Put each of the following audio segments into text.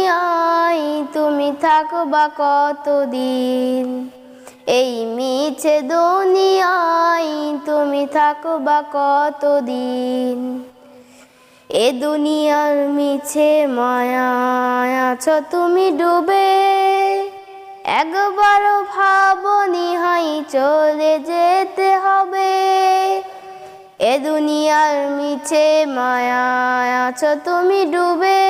দুনিয়ায় তুমি থাকবা কতদিন? এই মিছে দুনিয়ায় তুমি থাকবা কতদিন? এ দুনিয়ার মিছে মায়ায় আছো তুমি ডুবে। একবারও ভাবনি হাই চলে যেতে হবে। এ দুনিয়ার মিছে মায়ায় আছো তুমি ডুবে।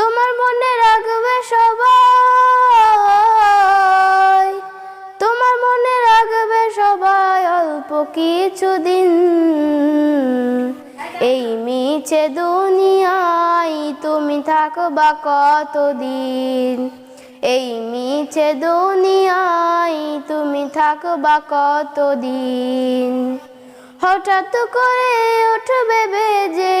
তোমার মনে রাখবে সবাই। তোমার মনে রাখবে সবাই অল্প কিছুদিন। এই মিছে দুনিয়ায় তুমি থাকবা কতদিন? এই মিছে দুনিয়ায় তুমি থাকবা কতদিন? হঠাৎ করে উঠবে বেজে।